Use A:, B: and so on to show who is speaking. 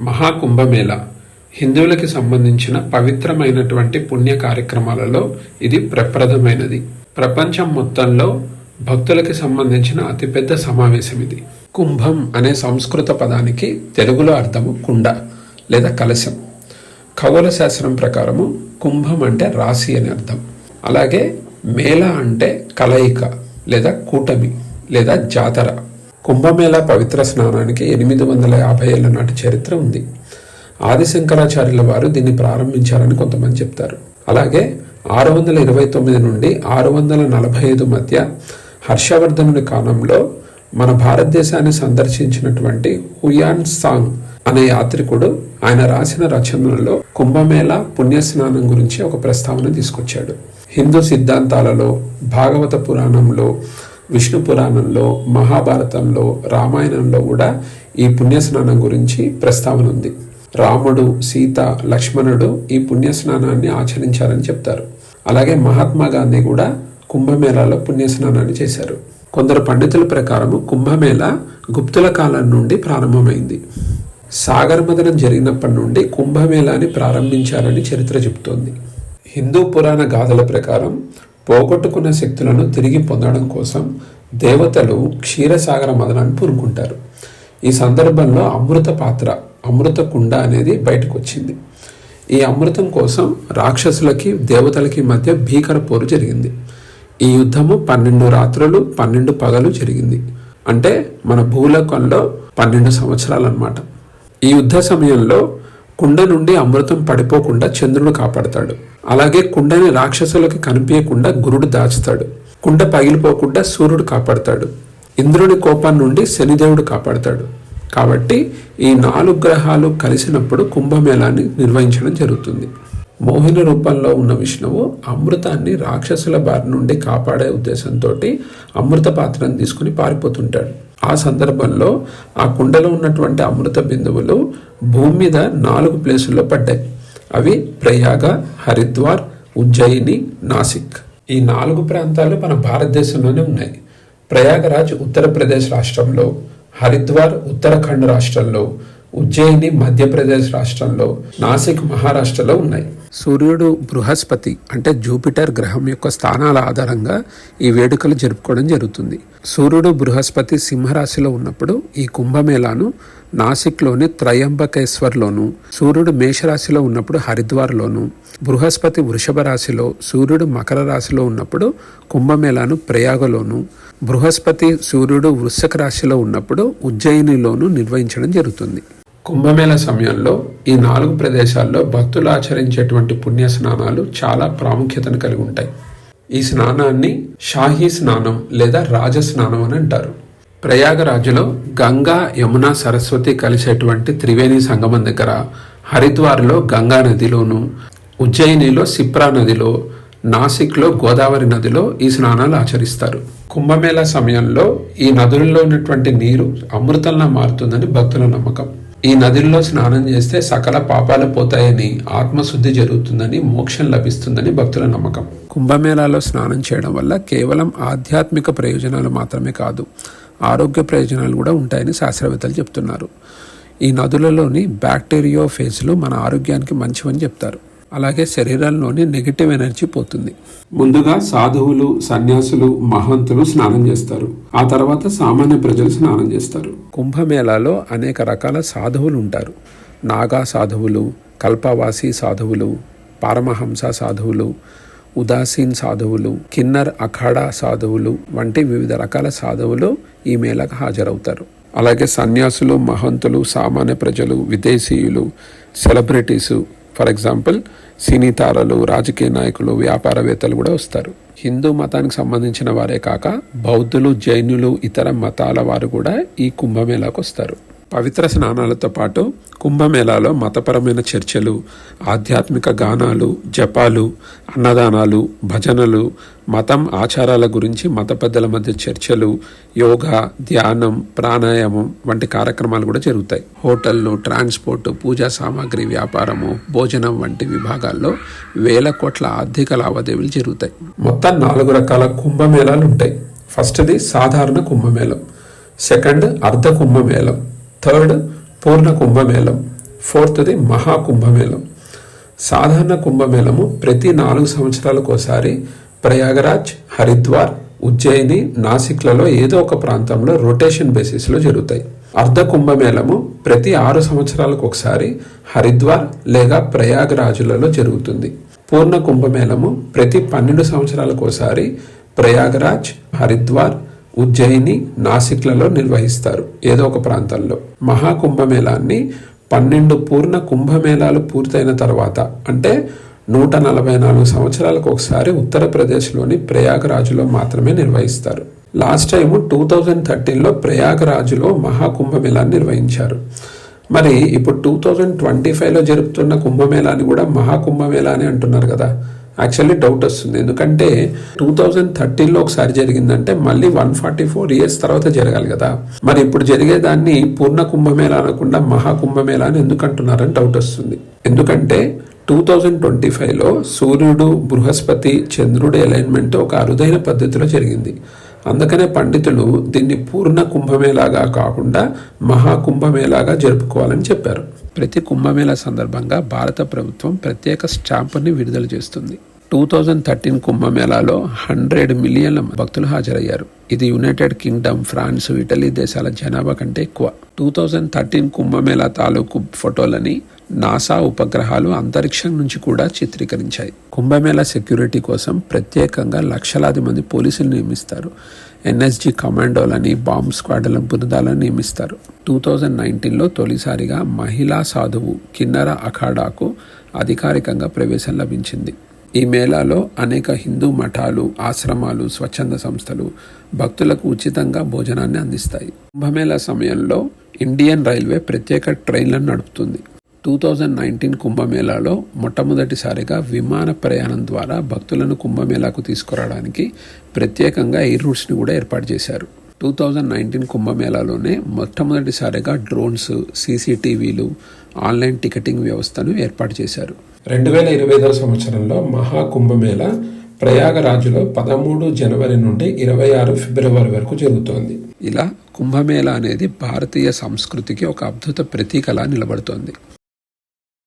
A: మహాకుంభమేళ. హిందువులకి సంబంధించిన పవిత్రమైనటువంటి పుణ్య కార్యక్రమాలలో ఇది ప్రప్రదమైనది ప్రపంచం మొత్తంలో భక్తులకి సంబంధించిన అతిపెద్ద సమావేశం ఇది కుంభం అనే సంస్కృత పదానికి తెలుగులో అర్థము కుండ లేదా కలశం. ఖగోళ శాస్త్రం ప్రకారము కుంభం అంటే రాశి అని అర్థం. అలాగే మేళ అంటే కలయిక లేదా కూటమి లేదా జాతర. కుంభమేళా పవిత్ర స్నానానికి ఎనిమిది వందల యాభై ఏళ్ళ నాటి చరిత్ర ఉంది. ఆదిశంకరాచార్యుల వారు దీన్ని ప్రారంభించారని కొంతమంది చెప్తారు. అలాగే ఆరు వందల ఇరవై తొమ్మిది నుండి ఆరు వందల నలభై ఐదు మధ్య హర్షవర్ధనుని కాలంలో మన భారతదేశాన్ని సందర్శించినటువంటి హుయాన్ సాంగ్ అనే యాత్రికుడు ఆయన రాసిన రచనలలో కుంభమేళ పుణ్యస్నానం గురించి ఒక ప్రస్తావన తీసుకొచ్చాడు. హిందూ సిద్ధాంతాలలో భాగవత పురాణంలో విష్ణు పురాణంలో మహాభారతంలో రామాయణంలో కూడా ఈ పుణ్యస్నానం గురించి ప్రస్తావన ఉంది. రాముడు సీత లక్ష్మణుడు ఈ పుణ్యస్నానాన్ని ఆచరించారని చెప్తారు. అలాగే మహాత్మా గాంధీ కూడా కుంభమేళాలో పుణ్యస్నానాన్ని చేశారు. కొందరు పండితుల ప్రకారము కుంభమేళ గుప్తుల కాలం నుండి ప్రారంభమైంది. సాగర్ మదనం జరిగినప్పటి నుండి కుంభమేళాని ప్రారంభించారని చరిత్ర చెబుతోంది. హిందూ పురాణ గాథల ప్రకారం పోగొట్టుకున్న శక్తులను తిరిగి పొందడం కోసం దేవతలు క్షీరసాగర మదనాన్ని పూనుకుంటారు. ఈ సందర్భంలో అమృత పాత్ర అమృత కుండ అనేది బయటకు వచ్చింది ఈ అమృతం కోసం రాక్షసులకి దేవతలకి మధ్య భీకర పోరు జరిగింది. ఈ యుద్ధము పన్నెండు రాత్రులు పన్నెండు పగలు జరిగింది. అంటే మన భూలోకంలో పన్నెండు సంవత్సరాలు అన్నమాట ఈ యుద్ధ సమయంలో కుండ నుండి అమృతం పడిపోకుండా చంద్రుడు కాపాడతాడు. అలాగే కుండని రాక్షసులకి కనిపించకుండా గురుడు దాచుతాడు. కుండ పగిలిపోకుండా సూర్యుడు కాపాడతాడు. ఇంద్రుని కోపం నుండి శనిదేవుడు కాపాడతాడు. కాబట్టి ఈ నాలుగు గ్రహాలు కలిసినప్పుడు కుంభమేళాన్ని నిర్వహించడం జరుగుతుంది. మోహిని రూపంలో ఉన్న విష్ణువు అమృతాన్ని రాక్షసుల బారి నుండి కాపాడే ఉద్దేశంతో అమృత పాత్రను తీసుకుని పారిపోతుంటాడు. ఆ సందర్భంలో ఆ కుండలో ఉన్నటువంటి అమృత బిందువులు భూమి మీద నాలుగు ప్లేసుల్లో పడ్డాయి. అవి ప్రయాగ హరిద్వార్ ఉజ్జయిని నాసిక్. ఈ నాలుగు ప్రాంతాలు మన భారతదేశంలోనే ఉన్నాయి. ప్రయాగరాజ్ ఉత్తరప్రదేశ్ రాష్ట్రంలో హరిద్వార్ ఉత్తరాఖండ్ రాష్ట్రంలో ఉజ్జయిని మధ్యప్రదేశ్ రాష్ట్రంలో నాసిక్ మహారాష్ట్రలో ఉన్నాయి. సూర్యుడు బృహస్పతి అంటే జూపిటర్ గ్రహం యొక్క స్థానాల ఆధారంగా ఈ వేడుకలు జరుపుకోవడం జరుగుతుంది. సూర్యుడు బృహస్పతి సింహరాశిలో ఉన్నప్పుడు ఈ కుంభమేళాను నాసిక్లోని త్రయంబకేశ్వర్లోను సూర్యుడు మేషరాశిలో ఉన్నప్పుడు హరిద్వార్లోను బృహస్పతి వృషభ రాశిలో సూర్యుడు మకర రాశిలో ఉన్నప్పుడు కుంభమేళాను ప్రయాగలోను బృహస్పతి సూర్యుడు వృశ్చిక రాశిలో ఉన్నప్పుడు ఉజ్జయినిలోను నిర్వహించడం జరుగుతుంది. కుంభమేళ సమయంలో ఈ నాలుగు ప్రదేశాల్లో భక్తులు ఆచరించేటువంటి పుణ్య స్నానాలు చాలా ప్రాముఖ్యతను కలిగి ఉంటాయి. ఈ స్నానాన్ని షాహీ స్నానం లేదా రాజ స్నానం అని అంటారు. ప్రయాగరాజులో గంగా యమున సరస్వతి కలిసేటువంటి త్రివేణి సంగమం దగ్గర హరిద్వార్లో గంగా నదిలోను ఉజ్జయినిలో సిప్రా నదిలో నాసిక్లో గోదావరి నదిలో ఈ స్నానాలు ఆచరిస్తారు. కుంభమేళ సమయంలో ఈ నదుల్లో ఉన్నటువంటి నీరు అమృతంలా మారుతుందని భక్తుల నమ్మకం. ఈ నదుల్లో స్నానం చేస్తే సకల పాపాలు పోతాయని ఆత్మశుద్ధి జరుగుతుందని మోక్షం లభిస్తుందని భక్తుల నమ్మకం. కుంభమేళాలో స్నానం చేయడం వల్ల కేవలం ఆధ్యాత్మిక ప్రయోజనాలు మాత్రమే కాదు ఆరోగ్య ప్రయోజనాలు కూడా ఉంటాయని శాస్త్రవేత్తలు చెప్తున్నారు. ఈ నదులలోని బ్యాక్టీరియో ఫేజ్లు మన ఆరోగ్యానికి మంచివని చెప్తారు. అలాగే శరీరంలోని నెగిటివ్ ఎనర్జీ పోతుంది. ముందుగా సాధువులు సన్యాసులు మహంతులు స్నానం చేస్తారు. ఆ తర్వాత సామాన్య ప్రజలు స్నానం చేస్తారు. కుంభమేళాలో అనేక రకాల సాధువులు ఉంటారు. నాగా సాధువులు కల్పవాసి సాధువులు పారమహంస సాధువులు ఉదాసీన్ సాధువులు కిన్నర్ అఖాడా సాధువులు వంటి వివిధ రకాల సాధువులు ఈ మేళకు హాజరవుతారు. అలాగే సన్యాసులు మహంతులు సామాన్య ప్రజలు విదేశీయులు సెలబ్రిటీసు ఫర్ ఎగ్జాంపుల్ సినీ తారలు రాజకీయ నాయకులు వ్యాపారవేత్తలు కూడా వస్తారు. హిందూ మతానికి సంబంధించిన వారే కాక బౌద్ధులు జైనులు ఇతర మతాల వారు కూడా ఈ కుంభమేళాకు వస్తారు. పవిత్ర స్నానాలతో పాటు కుంభమేళాలో మతపరమైన చర్చలు ఆధ్యాత్మిక గానాలు జపాలు అన్నదానాలు భజనలు మతం ఆచారాల గురించి మత పెద్దల మధ్య చర్చలు యోగా ధ్యానం ప్రాణాయామం వంటి కార్యక్రమాలు కూడా జరుగుతాయి. హోటళ్ళు ట్రాన్స్పోర్ట్ పూజా సామాగ్రి వ్యాపారము భోజనం వంటి విభాగాల్లో వేల కోట్ల ఆర్థిక లావాదేవీలు జరుగుతాయి. మొత్తం నాలుగు రకాల కుంభమేళాలు ఉంటాయి. ఫస్ట్ది సాధారణ కుంభమేళం. సెకండ్ అర్ధ కుంభమేళం. థర్డ్ పూర్ణ కుంభమేళం ఫోర్త్ది మహాకుంభమేళం సాధారణ కుంభమేళము ప్రతి నాలుగు సంవత్సరాలకు ఒకసారి ప్రయాగరాజ్ హరిద్వార్ ఉజ్జయిని నాసిక్లలో ఏదో ఒక ప్రాంతంలో రొటేషన్ బేసిస్లో జరుగుతాయి. అర్ధ కుంభమేళము ప్రతి ఆరు సంవత్సరాలకు ఒకసారి హరిద్వార్ లేదా ప్రయాగరాజులలో జరుగుతుంది. పూర్ణ కుంభమేళము ప్రతి పన్నెండు సంవత్సరాలకు ఒకసారి ప్రయాగరాజ్ హరిద్వార్ ఉజ్జయిని నాసిక్లలో నిర్వహిస్తారు. ఏదో ఒక ప్రాంతంలో. మహాకుంభమేళాన్ని పన్నెండు పూర్ణ కుంభమేళాలు పూర్తయిన తర్వాత అంటే నూట నలభై నాలుగు సంవత్సరాలకు ఒకసారి ఉత్తరప్రదేశ్లోని ప్రయాగరాజులో మాత్రమే నిర్వహిస్తారు. లాస్ట్ టైం టూ థౌజండ్ థర్టీన్లో ప్రయాగరాజులో మహాకుంభమేళాన్ని నిర్వహించారు. మరి ఇప్పుడు టూ థౌజండ్ ట్వంటీ ఫైవ్లో జరుపుతున్న కుంభమేళాని కూడా మహాకుంభమేళా అని అంటున్నారు కదా. యాక్చువల్లీ డౌట్ వస్తుంది. ఎందుకంటే టూ థౌజండ్ థర్టీన్లో ఒకసారి జరిగిందంటే మళ్ళీ వన్ ఫార్టీ ఫోర్ ఇయర్స్ తర్వాత జరగాలి కదా. మరి ఇప్పుడు జరిగేదాన్ని పూర్ణ కుంభమేళా అనకుండా మహాకుంభమేళా అని ఎందుకు అంటున్నారని డౌట్ వస్తుంది. ఎందుకంటే టూ థౌజండ్ ట్వంటీ ఫైవ్లో సూర్యుడు బృహస్పతి చంద్రుడి అలైన్మెంట్ ఒక అరుదైన పద్ధతిలో జరిగింది. అందుకనే పండితులు దీన్ని పూర్ణ కుంభమేళాగా కాకుండా మహాకుంభమేళాగా జరుపుకోవాలని చెప్పారు. ప్రతి కుంభమేళా సందర్భంగా భారత ప్రభుత్వం ప్రత్యేక స్టాంపుని విడుదల చేస్తుంది. టూ థౌజండ్ థర్టీన్ కుంభమేళాలో హండ్రెడ్ మిలియన్ల భక్తులు హాజరయ్యారు. ఇది యునైటెడ్ కింగ్డమ్ ఫ్రాన్స్ ఇటలీ దేశాల జనాభా కంటే ఎక్కువ. టూ థౌజండ్ థర్టీన్ కుంభమేళా తాలూకు ఫోటోలని నాసా ఉపగ్రహాలు అంతరిక్షం నుంచి కూడా చిత్రీకరించాయి. కుంభమేళా సెక్యూరిటీ కోసం ప్రత్యేకంగా లక్షలాది మంది పోలీసులు నియమిస్తారు. ఎన్ఎస్జి కమాండోలని బాంబ్ స్క్వాడ్ల బృందాలను నియమిస్తారు. టూ థౌజండ్ నైన్టీన్లో తొలిసారిగా మహిళా సాధువు కిన్నర అఖాడాకు అధికారికంగా ప్రవేశం లభించింది. ఈ మేళాలో అనేక హిందూ మఠాలు ఆశ్రమాలు స్వచ్ఛంద సంస్థలు భక్తులకు ఉచితంగా భోజనాన్ని అందిస్తాయి. కుంభమేళా సమయంలో ఇండియన్ రైల్వే ప్రత్యేక ట్రైన్లను నడుపుతుంది. టూ థౌజండ్ నైన్టీన్ కుంభమేళాలో మొట్టమొదటిసారిగా విమాన ప్రయాణం ద్వారా భక్తులను కుంభమేళాకు తీసుకురావడానికి ప్రత్యేకంగా ఎయిర్ రూట్స్ని కూడా ఏర్పాటు చేశారు. టూ థౌజండ్ నైన్టీన్ కుంభమేళాలోనే మొట్టమొదటిసారిగా డ్రోన్స్ సీసీటీవీలు ఆన్లైన్ టికెటింగ్ వ్యవస్థను ఏర్పాటు చేశారు. రెండు వేల ఇరవై ఐదవ సంవత్సరంలో మహాకుంభమేళ ప్రయాగరాజులో పదమూడు జనవరి నుండి ఇరవై ఆరు ఫిబ్రవరి వరకు జరుగుతోంది. ఇలా కుంభమేళ అనేది భారతీయ సంస్కృతికి ఒక అద్భుత ప్రతీకలా నిలబడుతోంది.